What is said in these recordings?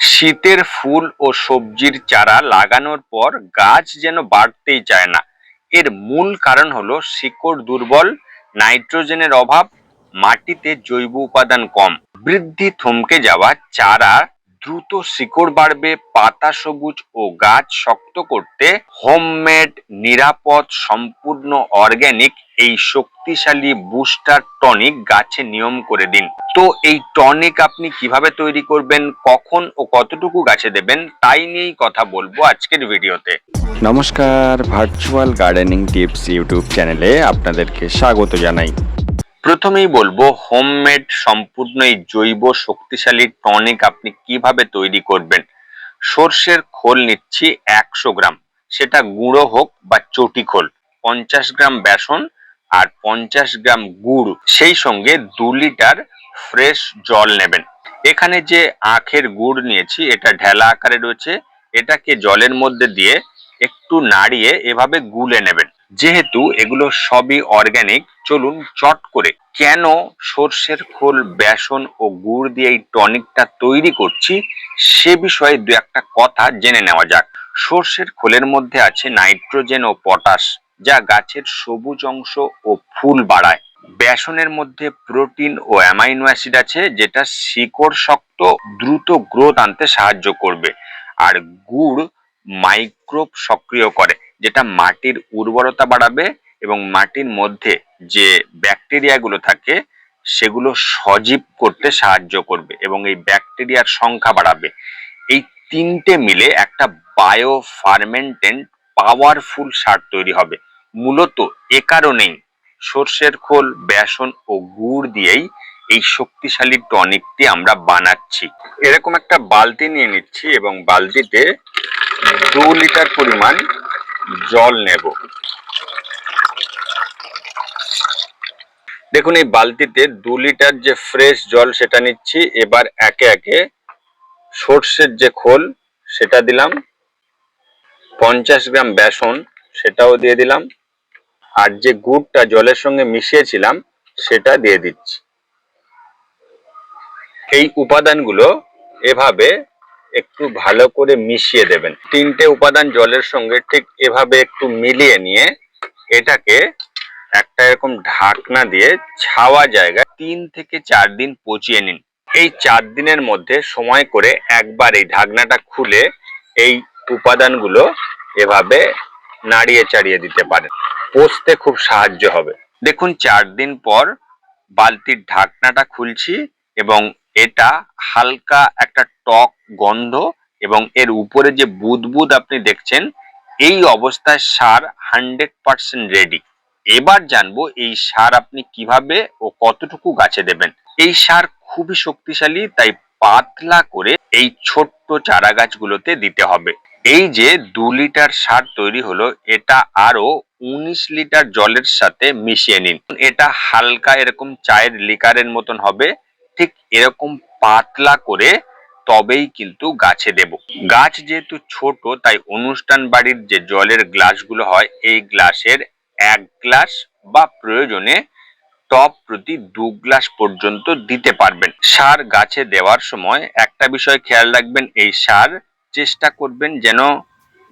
শীতের ফুল ও সবজির চারা লাগানোর পর গাছ যেন বাড়তেই চায় না। এর মূল কারণ হলো শিকড় দুর্বল, নাইট্রোজেনের অভাব, মাটিতে জৈব উপাদান কম। বৃদ্ধি থমকে যাওয়া চারা দ্রুত শিকড় বাড়বে, পাতা সবুজ ও গাছ শক্ত করতে হোমমেড নিরাপদ, সম্পূর্ণ অর্গানিক এই শক্তিশালী বুস্টার টনিক গাছে নিয়ম করে দিন। তো এই টনিক আপনি কীভাবে তৈরি করবেন, কখন ও কতটুকু গাছে দেবেন, তাই নিয়েই কথা বলব আজকের ভিডিওতে। নমস্কার ভার্চুয়াল গার্ডেনিং টিপস ইউটিউব চ্যানেলে আপনাদেরকে স্বাগত জানাই। প্রথমেই বলব হোমমেড সম্পূর্ণ এই জৈব শক্তিশালী টনিক আপনি কীভাবে তৈরি করবেন। সর্ষের খোল নিচ্ছি একশো গ্রাম, সেটা গুঁড়ো হোক বা চটি খোল, পঞ্চাশ গ্রাম বেসন আর পঞ্চাশ গ্রাম গুড়, সেই সঙ্গে দু লিটার ফ্রেশ জল নেবেন। এখানে যে আখের গুড় নিয়েছি, এটা ঢেলা আকারে রয়েছে, এটাকে জলের মধ্যে দিয়ে একটু নাড়িয়ে এভাবে গুলে নেবেন। যেহেতু এগুলো সবই অর্গানিক চলুন চট করে কেন সর্ষের খোল, বেসন ও গুড় দিয়ে এই টনিকটা তৈরি করছি সে বিষয়ে দু একটা কথা জেনে নেওয়া যাক। সর্ষের খোলের মধ্যে আছে নাইট্রোজেন ও পটাশ, যা গাছের সবুজ অংশ ও ফুল বাড়ায়। বেসনের মধ্যে প্রোটিন ও অ্যামাইনো অ্যাসিড আছে, যেটা শিকড় শক্ত, দ্রুত গ্রোথ আনতে সাহায্য করবে। আর গুড় মাইক্রোব সক্রিয় করে। যেটা মাটির উর্বরতা বাড়াবে এবং মাটির মধ্যে যে ব্যাকটেরিয়াগুলো থাকে, সেগুলো সজীব করতে সাহায্য করবে এবং এই ব্যাকটেরিয়ার সংখ্যা বাড়াবে। এই তিনটে মিলে একটা বায়ো ফার্মেন্টেন্ট পাওয়ারফুল সার তৈরি হবে। মূলত এ কারণেই সর্ষের খোল, বেসন ও গুড় দিয়েই এই শক্তিশালী টনিকটি আমরা বানাচ্ছি। এরকম একটা বালতি নিয়ে নিচ্ছি এবং বালতিতে দু লিটার পরিমাণ জল নেব। দেখুন, এই বালতিতে দু লিটার যে ফ্রেশ জল সেটা নিচ্ছি। এবার একে একে সর্ষের যে খোল, সেটা দিলাম। পঞ্চাশ গ্রাম বেসন, সেটাও দিয়ে দিলাম। আর যে গুড়টা জলের সঙ্গে মিশিয়েছিলাম, সেটা দিয়ে দিচ্ছি। এই উপাদানগুলো এভাবে একটু ভালো করে মিশিয়ে দেবেন। তিনটে উপাদান জলের সঙ্গে ঠিক এভাবে একটু মিলিয়ে নিয়ে এটাকে একটা এরকম ঢাকনা দিয়ে ছাওয়া জায়গায় তিন থেকে চার দিন পচিয়ে নিন। এই চার দিনের মধ্যে সময় করে একবার এই ঢাকনাটা খুলে এই উপাদানগুলো এভাবে নাড়িয়ে চাড়িয়ে দিতে পারেন। পচতে খুব সাহায্য হবে। দেখুন, চার দিন পর বালতির ঢাকনাটা খুলছি এবং এটা হালকা একটা টক গন্ধ এবং এর উপরে যে বুদবুদ আপনি দেখছেন, এই অবস্থায় সার হান্ড্রেড পার্সেন্ট রেডি। এবার জানব এই সার আপনি কীভাবে ও কতটুকু গাছে দেবেন। এই সার খুবই শক্তিশালী, তাই পাতলা করে এই ছোট্ট চারা গাছগুলোতে দিতে হবে। এই যে দু লিটার সার তৈরি হলো, এটা আরও উনিশ লিটার জলের সাথে মিশিয়ে নিন। এটা হালকা এরকম চায়ের লিকারের মতন হবে ঠিক এরকম পাতলা করে তবেই কিন্তু গাছে দেব। গাছ যেহেতু ছোট, তাই অনুষ্ঠান বাড়ির যে জলের গ্লাসগুলো হয়, এই গ্লাসের এক গ্লাস বা প্রয়োজনে টপ প্রতি দু গ্লাস পর্যন্ত দিতে পারবেন। সার গাছে দেওয়ার সময় একটা বিষয় খেয়াল রাখবেন, এই সার চেষ্টা করবেন যেন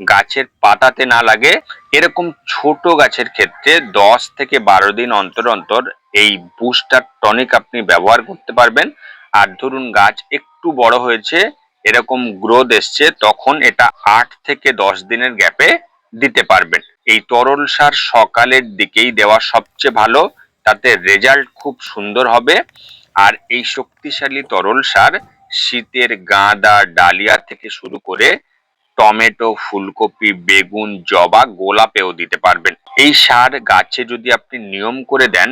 গাছের পাতাতে না লাগে, এরকম ছোট গাছের ক্ষেত্রে দশ থেকে বারো দিন অন্তর অন্তর এই বুস্টার টনিক আপনি ব্যবহার করতে পারবেন। আর ধরুন গাছ একটু বড় হয়েছে, এরকম গ্রোথ এসছে, তখন এটা আট থেকে দশ দিনের গ্যাপে দিতে পারবেন। এই তরল সার সকালের দিকেই দেওয়া সবচেয়ে ভালো, তাতে রেজাল্ট খুব সুন্দর হবে। আর এই শক্তিশালী তরল সার শীতের গাঁদা, ডালিয়া থেকে শুরু করে টমেটো, ফুলকপি, বেগুন, জবা গোলাপেও দিতে পারবেন। এই সার গাছে যদি আপনি নিয়ম করে দেন,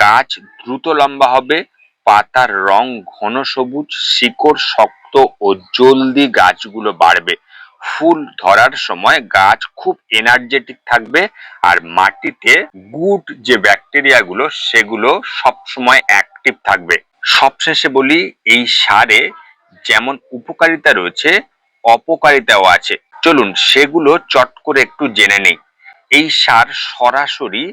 গাছ দ্রুত লম্বা হবে, পাতার রং ঘন সবুজ, শিকড় শক্ত ও জলদি গাছগুলো বাড়বে। ফুল ধরার সময় গাছ খুব এনার্জেটিক থাকবে আর মাটিতে গুড যে ব্যাকটেরিয়াগুলো সেগুলো সব সময় অ্যাক্টিভ থাকবে। সবশেষে বলি, এই সারে যেমন উপকারিতা রয়েছে অপকারিতাও আছে। চলুন সেগুলো চট করে একটু জেনে নেই। এই সার সরাসরি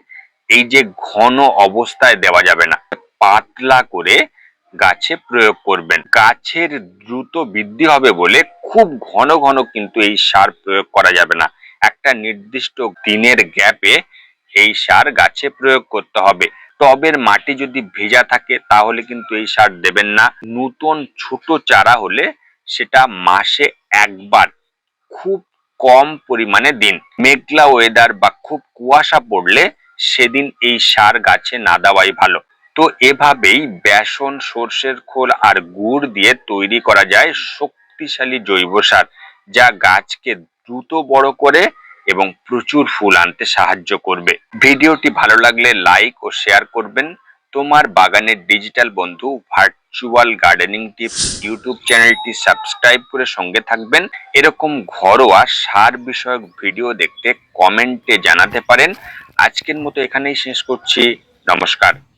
এই যে ঘন অবস্থায় দেওয়া যাবে না, পাতলা করে গাছে প্রয়োগ করবেন। গাছের দ্রুত বৃদ্ধি হবে বলে খুব ঘন ঘন কিন্তু এই সার প্রয়োগ করা যাবে না। একটা নির্দিষ্ট দিনের গ্যাপে এই সার গাছে প্রয়োগ করতে হবে। টবের মাটি যদি ভেজা থাকে তাহলে কিন্তু এই সার দেবেন না। নতুন ছোট চারা হলে সেটা মাসে একবার, খুব কম পরিমাণে দিন। মেঘলা ওয়েদার বা খুব কুয়াশা পড়লে সেদিন এই সার গাছে না দেওয়াই ভালো। তো এভাবেই বেসন, সর্ষের খোল আর গুড় দিয়ে তৈরি করা যায় শক্তিশালী জৈব সার, যা গাছকে দ্রুত বড় করে এবং প্রচুর ফুল আনতে সাহায্য করবে। ভিডিওটি ভালো লাগলে লাইক ও শেয়ার করবেন। তোমার বাগানের ডিজিটাল বন্ধু ভার্চুয়াল গার্ডেনিং টিপস ইউটিউব চ্যানেলটি সাবস্ক্রাইব করে সঙ্গে থাকবেন। এরকম ঘরোয়া সার বিষয়ক ভিডিও দেখতে কমেন্টে জানাতে পারেন। আজকের মতো এখানেই শেষ করছি। নমস্কার।